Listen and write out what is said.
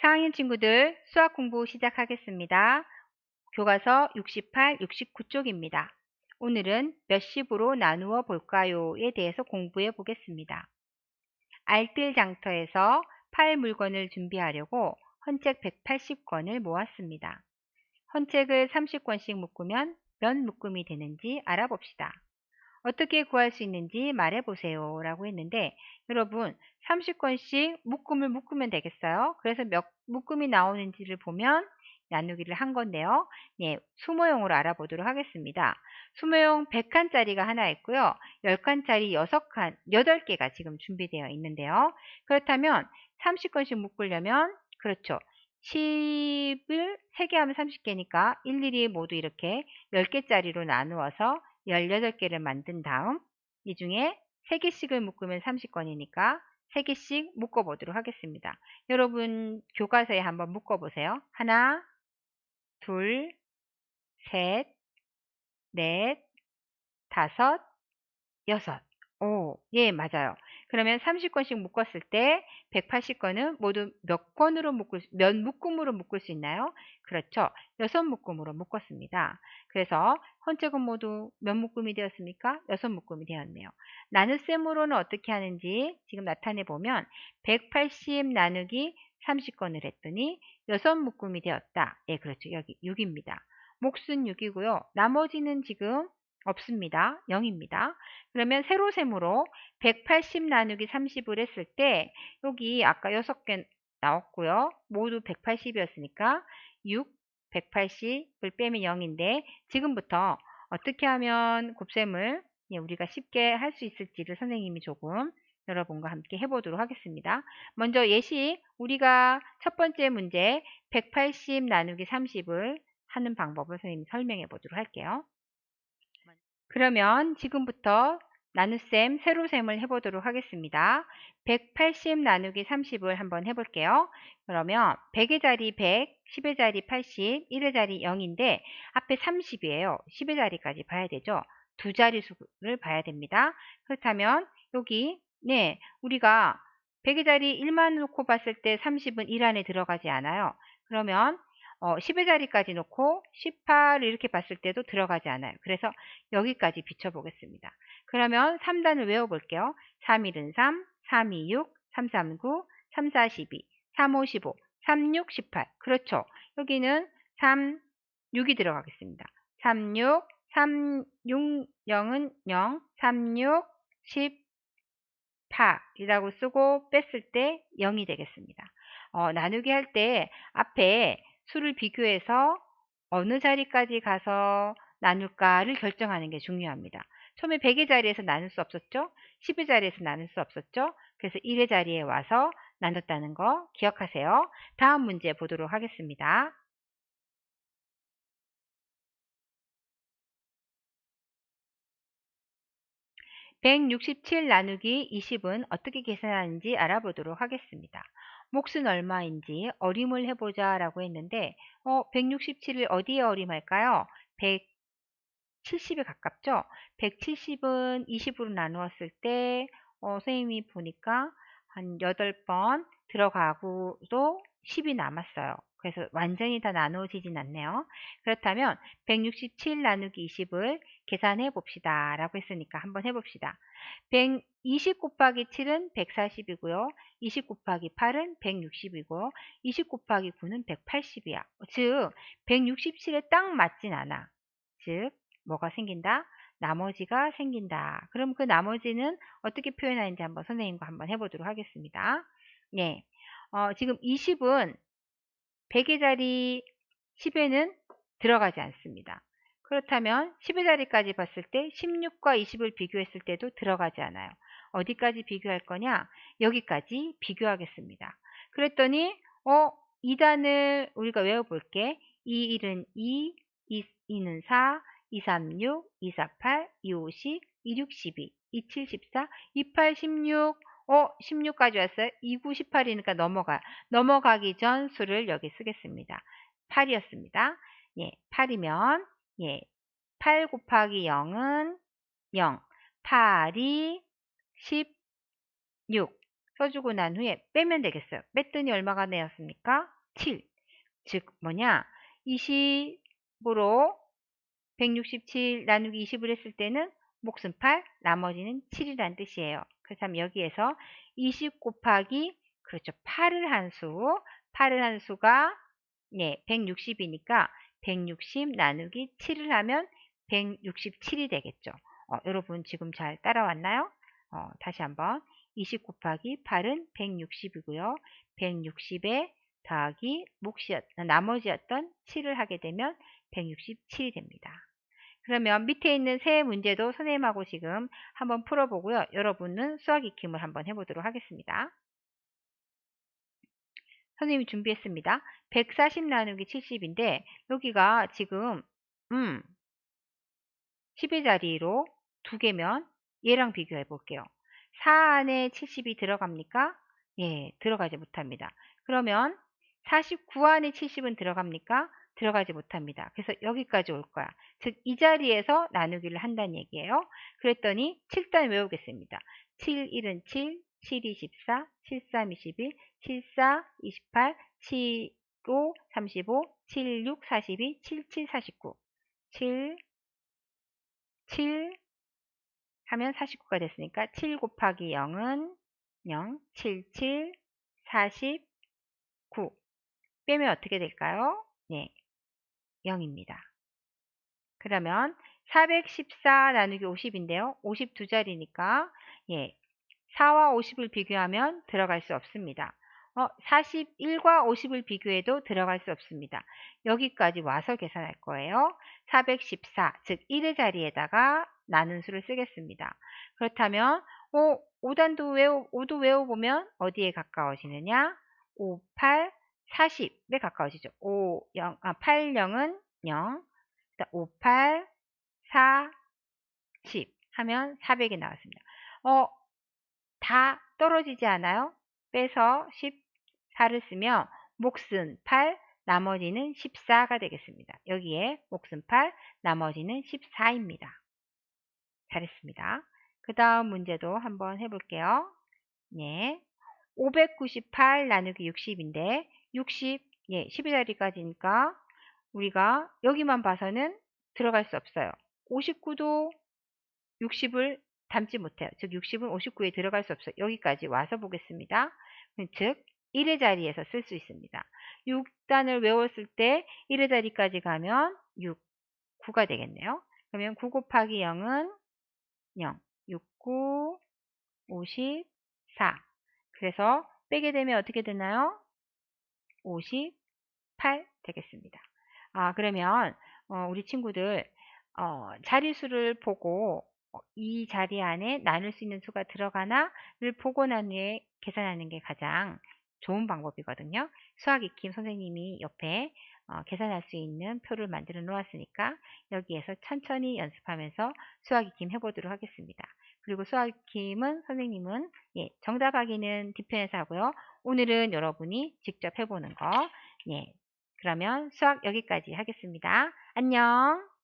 4학년 친구들 수학 공부 시작하겠습니다. 교과서 68, 69쪽입니다. 오늘은 몇 십으로 나누어 볼까요?에 대해서 공부해 보겠습니다. 알뜰장터에서 팔 물건을 준비하려고 헌책 180권을 모았습니다. 헌책을 30권씩 묶으면 몇 묶음이 되는지 알아봅시다. 어떻게 구할 수 있는지 말해보세요 라고 했는데 여러분 30권씩 묶음을 묶으면 되겠어요. 그래서 몇 묶음이 나오는지를 보면 나누기를 한 건데요. 예, 수모용으로 알아보도록 하겠습니다. 수모용 100칸짜리가 하나 있고요. 10칸짜리 6칸, 8개가 지금 준비되어 있는데요. 그렇다면 30권씩 묶으려면 그렇죠. 10을 3개 하면 30개니까 일일이 모두 이렇게 10개짜리로 나누어서 18개를 만든 다음 이 중에 3개씩을 묶으면 30건이니까 3개씩 묶어보도록 하겠습니다. 여러분 교과서에 한번 묶어보세요. 하나, 둘, 셋, 넷, 다섯, 여섯. 오, 예, 맞아요. 그러면 30권씩 묶었을 때 180권은 모두 몇 권으로 묶을, 몇 묶음으로 묶을 수 있나요? 그렇죠. 6묶음으로 묶었습니다. 그래서 헌책은 모두 몇 묶음이 되었습니까? 6묶음이 되었네요. 나눗셈으로는 어떻게 하는지 지금 나타내 보면 180 나누기 30권을 했더니 6묶음이 되었다. 예, 그렇죠. 여기 6입니다. 몫은 6이고요. 나머지는 지금 없습니다. 0입니다. 그러면 세로셈으로 180 나누기 30을 했을 때 여기 아까 6개 나왔고요. 모두 180이었으니까 6, 180을 빼면 0인데 지금부터 어떻게 하면 곱셈을 예, 우리가 쉽게 할 수 있을지를 선생님이 조금 여러분과 함께 해보도록 하겠습니다. 먼저 예시 우리가 첫 번째 문제 180 나누기 30을 하는 방법을 선생님이 설명해 보도록 할게요. 그러면 지금부터 나눗셈, 세로셈을 해보도록 하겠습니다. 180 나누기 30을 한번 해볼게요. 그러면 100의 자리 100, 10의 자리 80, 1의 자리 0인데 앞에 30이에요. 10의 자리까지 봐야 되죠. 두 자리수를 봐야 됩니다. 그렇다면 여기 네 우리가 100의 자리 1만 놓고 봤을 때 30은 1 안에 들어가지 않아요. 그러면 어, 10의 자리까지 놓고 18을 이렇게 봤을 때도 들어가지 않아요. 그래서 여기까지 비춰보겠습니다. 그러면 3단을 외워볼게요. 3, 1은 3, 3, 2, 6, 3, 3, 9, 3, 4, 12, 3, 5, 15, 3, 6, 18. 그렇죠. 여기는 3, 6이 들어가겠습니다. 3, 6, 3, 6, 0은 0, 3, 6, 18이라고 쓰고 뺐을 때 0이 되겠습니다. 어, 나누기 할 때 앞에 수를 비교해서 어느 자리까지 가서 나눌까를 결정하는 게 중요합니다. 처음에 100의 자리에서 나눌 수 없었죠? 10의 자리에서 나눌 수 없었죠? 그래서 1의 자리에 와서 나눴다는 거 기억하세요. 다음 문제 보도록 하겠습니다. (167) 나누기 20은 어떻게 계산하는지 알아보도록 하겠습니다. 몫은 얼마인지 어림을 해보자 라고 했는데 어, 167을 어디에 어림할까요? 170에 가깝죠? 170은 20으로 나누었을 때 어, 선생님이 보니까 한 8번 들어가고도 10이 남았어요. 그래서 완전히 다 나누어지진 않네요. 그렇다면 167 나누기 20을 계산해 봅시다. 라고 했으니까 한번 해봅시다. 120 곱하기 7은 140이고요. 20 곱하기 8은 160이고 20 곱하기 9는 180이야. 즉 167에 딱 맞진 않아. 즉 뭐가 생긴다? 나머지가 생긴다. 그럼 그 나머지는 어떻게 표현하는지 한번 선생님과 한번 해보도록 하겠습니다. 네, 어, 지금 20은 100의 자리 10에는 들어가지 않습니다. 그렇다면 10의 자리까지 봤을 때 16과 20을 비교했을 때도 들어가지 않아요. 어디까지 비교할 거냐? 여기까지 비교하겠습니다. 그랬더니 어 2단을 우리가 외워볼게. 2, 1은 2, 2, 2는 4, 2, 3, 6, 2, 4, 8, 2, 5, 10, 2, 6, 12, 2, 7, 14, 2, 8, 16, 어, 16까지 왔어요. 2, 9, 18이니까 넘어가. 넘어가기 전 수를 여기 쓰겠습니다. 8이었습니다. 예, 8이면, 예, 8 곱하기 0은 0. 8이 16. 써주고 난 후에 빼면 되겠어요. 뺐더니 얼마가 되었습니까? 7. 즉 뭐냐? 20으로 167 나누기 20을 했을 때는 몫은 8, 나머지는 7이란 뜻이에요. 그래서 여기에서 20 곱하기 그렇죠. 8을 한 수, 8을 한 수가 네, 160이니까 160 나누기 7을 하면 167이 되겠죠. 어, 여러분 지금 잘 따라왔나요? 어, 다시 한번 20 곱하기 8은 160이고요. 160에 더하기 몫이었, 나머지였던 7을 하게 되면 167이 됩니다. 그러면 밑에 있는 세 문제도 선생님하고 지금 한번 풀어보고요. 여러분은 수학 익힘을 한번 해보도록 하겠습니다. 선생님이 준비했습니다. 140 나누기 70인데 여기가 지금 음 10의 자리로 두 개면 얘랑 비교해 볼게요. 4 안에 70이 들어갑니까? 예, 들어가지 못합니다. 그러면 49 안에 70은 들어갑니까? 들어가지 못합니다. 그래서 여기까지 올 거야. 즉, 이 자리에서 나누기를 한다는 얘기예요. 그랬더니 7단 외우겠습니다. 7, 1은 7, 7, 2, 14, 7, 3, 21, 7, 4, 28, 7, 5, 35, 7, 6, 42, 7, 7, 49. 7, 7 하면 49가 됐으니까 7 곱하기 0은 0, 7, 7, 49. 빼면 어떻게 될까요? 네, 0입니다. 그러면 414 나누기 50인데요. 50두 자리니까 예, 4와 50을 비교하면 들어갈 수 없습니다. 어, 41과 50을 비교해도 들어갈 수 없습니다. 여기까지 와서 계산할 거예요. 414, 즉 1의 자리에다가 나눈 수를 쓰겠습니다. 그렇다면 어, 5단도 외우, 5도 외워보면 어디에 가까워지느냐? 5, 8, 40에 가까워지죠. 5, 0, 아, 8, 0은 0, 5, 8, 4, 10 하면 400이 나왔습니다. 어, 다 떨어지지 않아요? 빼서 14를 쓰면 몫은 8, 나머지는 14가 되겠습니다. 여기에 몫은 8, 나머지는 14입니다. 잘했습니다. 그 다음 문제도 한번 해볼게요. 네. 598 나누기 60인데 60, 예, 12자리까지니까 우리가 여기만 봐서는 들어갈 수 없어요. 59도 60을 담지 못해요. 즉 60은 59에 들어갈 수 없어요. 여기까지 와서 보겠습니다. 즉 1의 자리에서 쓸 수 있습니다. 6단을 외웠을 때 1의 자리까지 가면 6, 9가 되겠네요. 그러면 9 곱하기 0은 0, 6, 9, 54. 그래서 빼게 되면 어떻게 되나요? 58 되겠습니다. 아, 그러면 어, 우리 친구들 어, 자리수를 보고 어, 이 자리 안에 나눌 수 있는 수가 들어가나를 보고 난 후에 계산하는 게 가장 좋은 방법이거든요. 수학 익힘 선생님이 옆에 어, 계산할 수 있는 표를 만들어 놓았으니까 여기에서 천천히 연습하면서 수학 익힘 해보도록 하겠습니다. 그리고 수학 익힘은 선생님은 예, 정답 확인은 뒤편에서 하고요. 오늘은 여러분이 직접 해보는 거. 예, 그러면 수학 여기까지 하겠습니다. 안녕.